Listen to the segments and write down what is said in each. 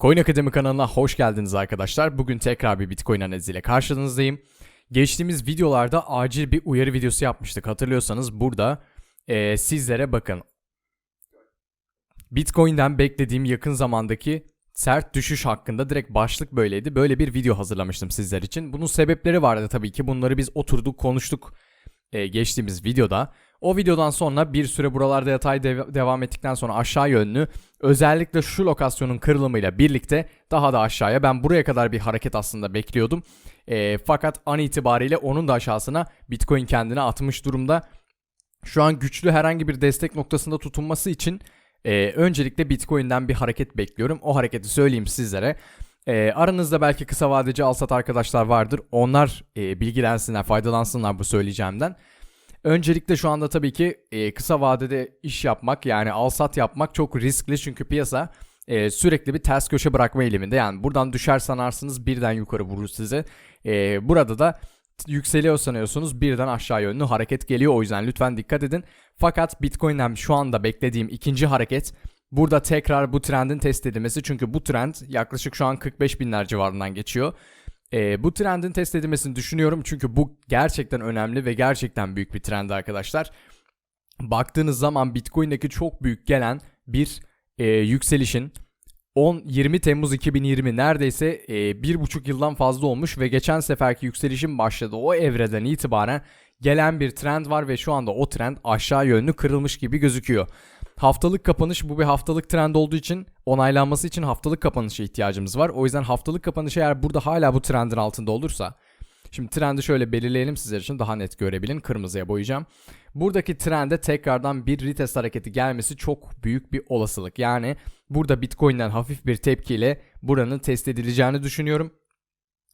Coin Akademi kanalına hoş geldiniz arkadaşlar. Bugün tekrar bir Bitcoin analiziyle karşınızdayım. Geçtiğimiz videolarda acil bir uyarı videosu yapmıştık. Hatırlıyorsanız burada eee, sizlere bakın. Bitcoin'den beklediğim yakın zamandaki sert düşüş hakkında direkt başlık böyleydi. Böyle bir video hazırlamıştım sizler için. Bunun sebepleri vardı tabii ki. Bunları biz oturduk konuştuk e, geçtiğimiz videoda. O videodan sonra bir süre buralarda yatay dev- devam ettikten sonra aşağı yönlü özellikle şu lokasyonun kırılımıyla birlikte daha da aşağıya ben buraya kadar bir hareket aslında bekliyordum. E, fakat an itibariyle onun da aşağısına Bitcoin kendini atmış durumda. Şu an güçlü herhangi bir destek noktasında tutunması için e, öncelikle Bitcoin'den bir hareket bekliyorum. O hareketi söyleyeyim sizlere. E, aranızda belki kısa vadeci alsat arkadaşlar vardır. Onlar e, bilgilensinler, faydalansınlar bu söyleyeceğimden. Öncelikle şu anda tabii ki e, kısa vadede iş yapmak yani alsat yapmak çok riskli çünkü piyasa e, sürekli bir ters köşe bırakma eğiliminde. Yani buradan düşer sanarsınız birden yukarı vurur size. E, burada da yükseliyor sanıyorsunuz birden aşağı yönlü hareket geliyor o yüzden lütfen dikkat edin. Fakat Bitcoin'den şu anda beklediğim ikinci hareket burada tekrar bu trendin test edilmesi çünkü bu trend yaklaşık şu an 45 binler civarından geçiyor. Ee, bu trendin test edilmesini düşünüyorum çünkü bu gerçekten önemli ve gerçekten büyük bir trend arkadaşlar. Baktığınız zaman Bitcoin'deki çok büyük gelen bir e, yükselişin 10-20 Temmuz 2020 neredeyse e, bir buçuk yıldan fazla olmuş ve geçen seferki yükselişin başladığı o evreden itibaren gelen bir trend var ve şu anda o trend aşağı yönlü kırılmış gibi gözüküyor. Haftalık kapanış bu bir haftalık trend olduğu için onaylanması için haftalık kapanışa ihtiyacımız var. O yüzden haftalık kapanış eğer burada hala bu trendin altında olursa Şimdi trendi şöyle belirleyelim sizler için daha net görebilin. Kırmızıya boyayacağım. Buradaki trende tekrardan bir retest hareketi gelmesi çok büyük bir olasılık. Yani burada Bitcoin'den hafif bir tepkiyle buranın test edileceğini düşünüyorum.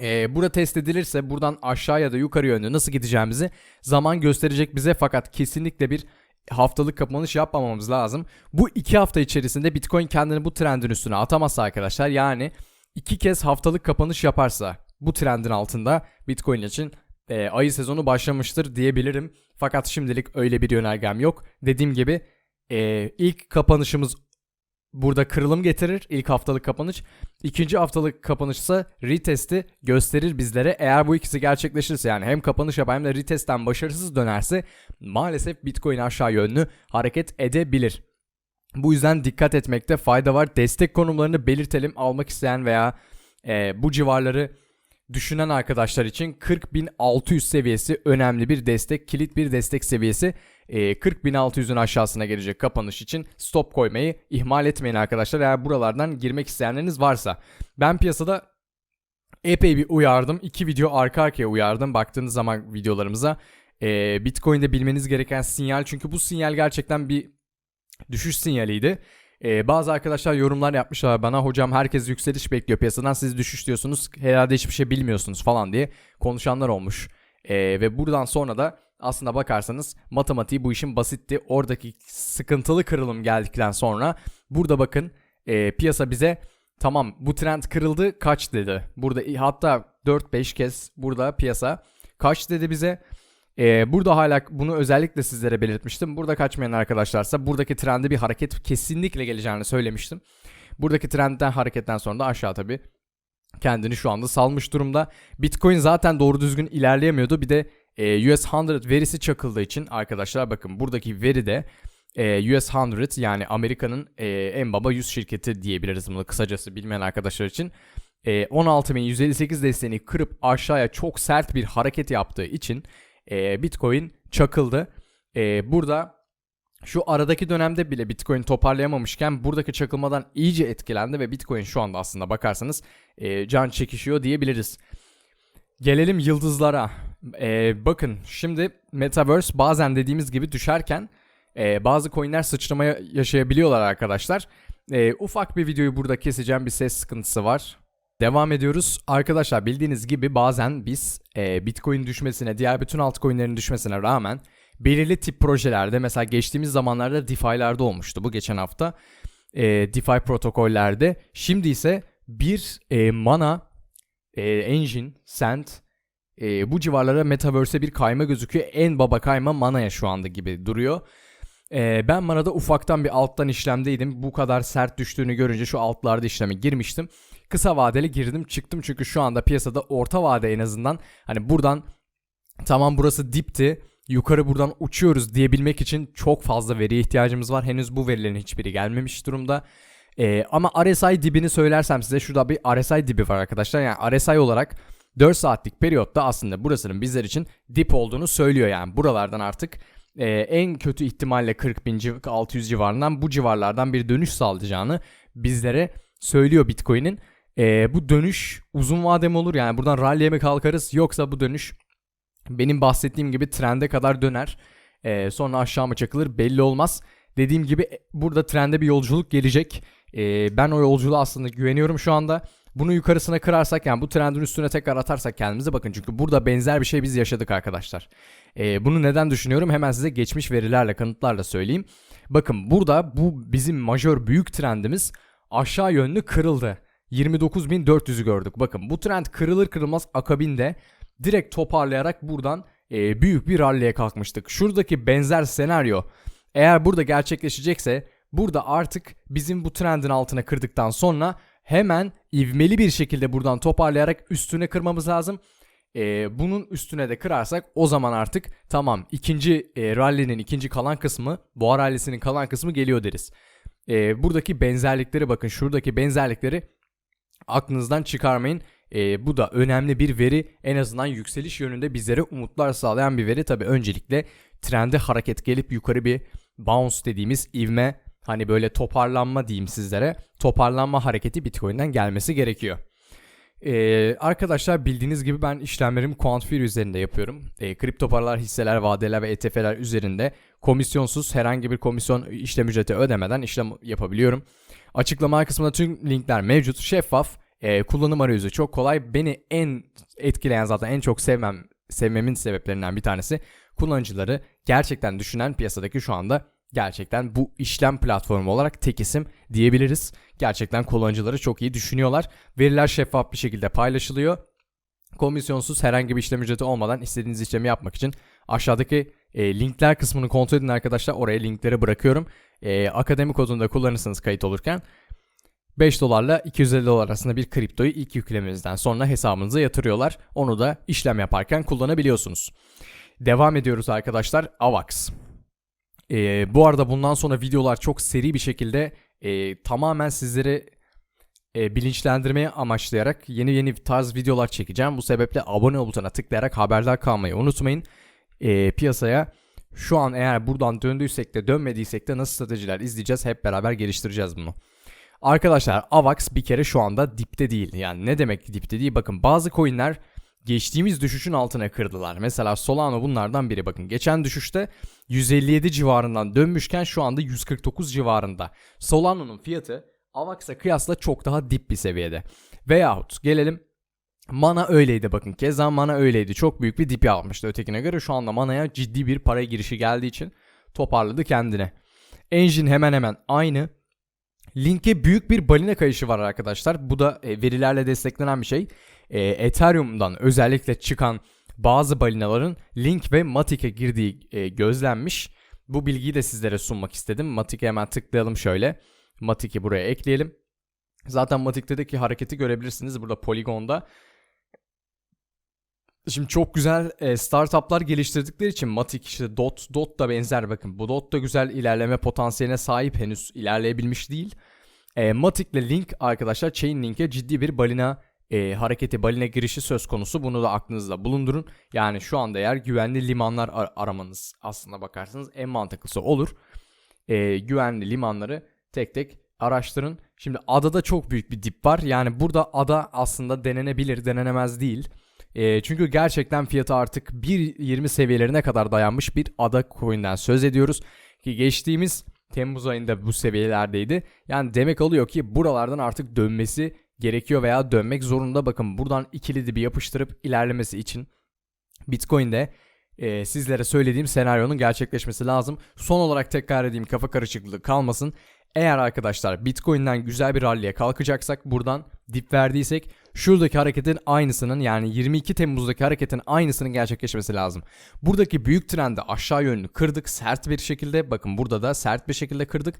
Ee, burada test edilirse buradan aşağı ya da yukarı yönlü nasıl gideceğimizi zaman gösterecek bize fakat kesinlikle bir haftalık kapanış yapmamamız lazım. Bu iki hafta içerisinde Bitcoin kendini bu trendin üstüne atamazsa arkadaşlar yani iki kez haftalık kapanış yaparsa bu trendin altında Bitcoin için e, ayı sezonu başlamıştır diyebilirim. Fakat şimdilik öyle bir yönergem yok. Dediğim gibi e, ilk kapanışımız burada kırılım getirir ilk haftalık kapanış. İkinci haftalık kapanış ise retesti gösterir bizlere. Eğer bu ikisi gerçekleşirse yani hem kapanış yapar hem de retestten başarısız dönerse maalesef Bitcoin aşağı yönlü hareket edebilir. Bu yüzden dikkat etmekte fayda var. Destek konumlarını belirtelim. Almak isteyen veya e, bu civarları düşünen arkadaşlar için 40.600 seviyesi önemli bir destek, kilit bir destek seviyesi. E, 40.600'ün aşağısına gelecek kapanış için stop koymayı ihmal etmeyin arkadaşlar. Eğer buralardan girmek isteyenleriniz varsa. Ben piyasada epey bir uyardım. İki video arka arkaya uyardım. Baktığınız zaman videolarımıza. E, Bitcoin'de bilmeniz gereken sinyal. Çünkü bu sinyal gerçekten bir düşüş sinyaliydi. Ee, bazı arkadaşlar yorumlar yapmışlar bana hocam herkes yükseliş bekliyor piyasadan siz düşüş diyorsunuz herhalde hiçbir şey bilmiyorsunuz falan diye konuşanlar olmuş. Ee, ve buradan sonra da aslında bakarsanız matematiği bu işin basitti. Oradaki sıkıntılı kırılım geldikten sonra burada bakın e, piyasa bize tamam bu trend kırıldı kaç dedi. Burada hatta 4-5 kez burada piyasa kaç dedi bize. Ee, burada hala bunu özellikle sizlere belirtmiştim. Burada kaçmayan arkadaşlarsa buradaki trende bir hareket kesinlikle geleceğini söylemiştim. Buradaki trendden hareketten sonra da aşağı tabi kendini şu anda salmış durumda. Bitcoin zaten doğru düzgün ilerleyemiyordu. Bir de e, US 100 verisi çakıldığı için arkadaşlar bakın buradaki veri de e, US 100 yani Amerika'nın e, en baba 100 şirketi diyebiliriz bunu kısacası bilmeyen arkadaşlar için. E, 16.158 desteğini kırıp aşağıya çok sert bir hareket yaptığı için e, Bitcoin çakıldı. E, burada şu aradaki dönemde bile Bitcoin toparlayamamışken buradaki çakılmadan iyice etkilendi ve Bitcoin şu anda aslında bakarsanız e, can çekişiyor diyebiliriz. Gelelim yıldızlara. E, bakın şimdi Metaverse bazen dediğimiz gibi düşerken e, bazı coinler sıçramaya yaşayabiliyorlar arkadaşlar. E, ufak bir videoyu burada keseceğim bir ses sıkıntısı var. Devam ediyoruz. Arkadaşlar bildiğiniz gibi bazen biz e, Bitcoin düşmesine, diğer bütün altcoin'lerin düşmesine rağmen belirli tip projelerde mesela geçtiğimiz zamanlarda DeFi'lerde olmuştu bu geçen hafta. E, DeFi protokollerde. Şimdi ise bir e, mana, e, engine, send e, bu civarlara Metaverse'e bir kayma gözüküyor. En baba kayma Mana'ya şu anda gibi duruyor. Ee, ben Mana'da ufaktan bir alttan işlemdeydim. Bu kadar sert düştüğünü görünce şu altlarda işleme girmiştim. Kısa vadeli girdim çıktım çünkü şu anda piyasada orta vade en azından hani buradan tamam burası dipti yukarı buradan uçuyoruz diyebilmek için çok fazla veriye ihtiyacımız var. Henüz bu verilerin hiçbiri gelmemiş durumda. Ee, ama RSI dibini söylersem size şurada bir RSI dibi var arkadaşlar. Yani RSI olarak 4 saatlik periyotta aslında burasının bizler için dip olduğunu söylüyor yani. Buralardan artık e, en kötü ihtimalle 40 bin 600 civarından bu civarlardan bir dönüş sağlayacağını bizlere söylüyor Bitcoin'in. E, bu dönüş uzun vadem olur yani buradan rally'e mi kalkarız yoksa bu dönüş benim bahsettiğim gibi trende kadar döner. E, sonra aşağı mı çakılır belli olmaz. Dediğim gibi e, burada trende bir yolculuk gelecek. E, ben o yolculuğa aslında güveniyorum şu anda. Bunu yukarısına kırarsak yani bu trendin üstüne tekrar atarsak kendimize bakın. Çünkü burada benzer bir şey biz yaşadık arkadaşlar. E, bunu neden düşünüyorum? Hemen size geçmiş verilerle kanıtlarla söyleyeyim. Bakın burada bu bizim majör büyük trendimiz aşağı yönlü kırıldı. 29.400'ü gördük. Bakın bu trend kırılır kırılmaz akabinde direkt toparlayarak buradan e, büyük bir rally'e kalkmıştık. Şuradaki benzer senaryo eğer burada gerçekleşecekse burada artık bizim bu trendin altına kırdıktan sonra hemen ivmeli bir şekilde buradan toparlayarak üstüne kırmamız lazım. E, bunun üstüne de kırarsak o zaman artık tamam ikinci e, rally'nin ikinci kalan kısmı boğa rally'sinin kalan kısmı geliyor deriz. E, buradaki benzerlikleri bakın şuradaki benzerlikleri aklınızdan çıkarmayın. E, bu da önemli bir veri. En azından yükseliş yönünde bizlere umutlar sağlayan bir veri. Tabi öncelikle trende hareket gelip yukarı bir bounce dediğimiz ivme hani böyle toparlanma diyeyim sizlere. Toparlanma hareketi Bitcoin'den gelmesi gerekiyor. Ee, arkadaşlar bildiğiniz gibi ben işlemlerimi Quantfear üzerinde yapıyorum. Ee, kripto paralar, hisseler, vadeler ve ETF'ler üzerinde komisyonsuz herhangi bir komisyon işlem ücreti ödemeden işlem yapabiliyorum. Açıklama kısmında tüm linkler mevcut. Şeffaf, e, kullanım arayüzü çok kolay. Beni en etkileyen zaten en çok sevmem sevmemin sebeplerinden bir tanesi kullanıcıları gerçekten düşünen piyasadaki şu anda gerçekten bu işlem platformu olarak tek isim diyebiliriz. Gerçekten kullanıcıları çok iyi düşünüyorlar. Veriler şeffaf bir şekilde paylaşılıyor. Komisyonsuz herhangi bir işlem ücreti olmadan istediğiniz işlemi yapmak için aşağıdaki e, linkler kısmını kontrol edin arkadaşlar. Oraya linkleri bırakıyorum. E, akademi kodunda kullanırsanız kayıt olurken 5 dolarla 250 dolar arasında bir kriptoyu ilk yüklemenizden sonra hesabınıza yatırıyorlar. Onu da işlem yaparken kullanabiliyorsunuz. Devam ediyoruz arkadaşlar. AVAX. Ee, bu arada bundan sonra videolar çok seri bir şekilde e, tamamen sizleri e, bilinçlendirmeye amaçlayarak yeni yeni tarz videolar çekeceğim. Bu sebeple abone ol butonuna tıklayarak haberdar kalmayı unutmayın. E, piyasaya şu an eğer buradan döndüysek de dönmediysek de nasıl stratejiler izleyeceğiz hep beraber geliştireceğiz bunu. Arkadaşlar AVAX bir kere şu anda dipte değil. Yani ne demek dipte değil? Bakın bazı coinler geçtiğimiz düşüşün altına kırdılar. Mesela Solano bunlardan biri. Bakın geçen düşüşte 157 civarından dönmüşken şu anda 149 civarında. Solano'nun fiyatı AVAX'a kıyasla çok daha dip bir seviyede. Veyahut gelelim Mana öyleydi bakın. Keza Mana öyleydi. Çok büyük bir dip almıştı ötekine göre. Şu anda Mana'ya ciddi bir para girişi geldiği için toparladı kendine. Engine hemen hemen aynı. Link'e büyük bir balina kayışı var arkadaşlar. Bu da e, verilerle desteklenen bir şey. E, Ethereum'dan özellikle çıkan bazı balinaların Link ve Matic'e girdiği e, gözlenmiş. Bu bilgiyi de sizlere sunmak istedim. Matic'e hemen tıklayalım şöyle. Matic'i buraya ekleyelim. Zaten Matic'teki hareketi görebilirsiniz burada Polygon'da. Şimdi çok güzel e, startuplar geliştirdikleri için Matic işte Dot, Dot da benzer bakın. Bu Dot da güzel ilerleme potansiyeline sahip henüz ilerleyebilmiş değil. E, Matic ile Link arkadaşlar Chainlink'e ciddi bir balina e, hareketi, balina girişi söz konusu. Bunu da aklınızda bulundurun. Yani şu anda eğer güvenli limanlar ar- aramanız aslında bakarsanız en mantıklısı olur. E, güvenli limanları tek tek araştırın. Şimdi adada çok büyük bir dip var. Yani burada ada aslında denenebilir, denenemez değil. E, çünkü gerçekten fiyatı artık 1.20 seviyelerine kadar dayanmış bir ada coin'den söz ediyoruz. Ki geçtiğimiz Temmuz ayında bu seviyelerdeydi. Yani demek oluyor ki buralardan artık dönmesi gerekiyor veya dönmek zorunda. Bakın buradan ikili dibi yapıştırıp ilerlemesi için Bitcoin'de e, sizlere söylediğim senaryonun gerçekleşmesi lazım. Son olarak tekrar edeyim kafa karışıklığı kalmasın. Eğer arkadaşlar Bitcoin'den güzel bir rally'e kalkacaksak buradan dip verdiysek şuradaki hareketin aynısının yani 22 Temmuz'daki hareketin aynısının gerçekleşmesi lazım. Buradaki büyük trendi aşağı yönlü kırdık sert bir şekilde. Bakın burada da sert bir şekilde kırdık.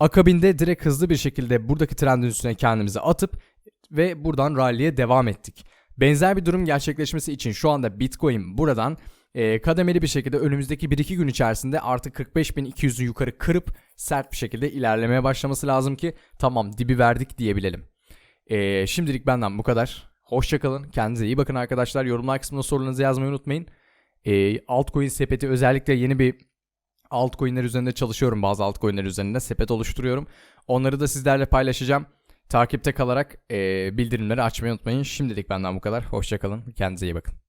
Akabinde direkt hızlı bir şekilde buradaki trendin üstüne kendimizi atıp ve buradan rally'e devam ettik. Benzer bir durum gerçekleşmesi için şu anda Bitcoin buradan e, kademeli bir şekilde önümüzdeki 1-2 gün içerisinde artık 45.200'ü yukarı kırıp sert bir şekilde ilerlemeye başlaması lazım ki tamam dibi verdik diyebilelim. E, şimdilik benden bu kadar. Hoşçakalın. Kendinize iyi bakın arkadaşlar. Yorumlar kısmına sorularınızı yazmayı unutmayın. E, altcoin sepeti özellikle yeni bir altcoin'ler üzerinde çalışıyorum. Bazı altcoin'ler üzerinde sepet oluşturuyorum. Onları da sizlerle paylaşacağım. Takipte kalarak e, bildirimleri açmayı unutmayın. Şimdilik benden bu kadar. Hoşçakalın. Kendinize iyi bakın.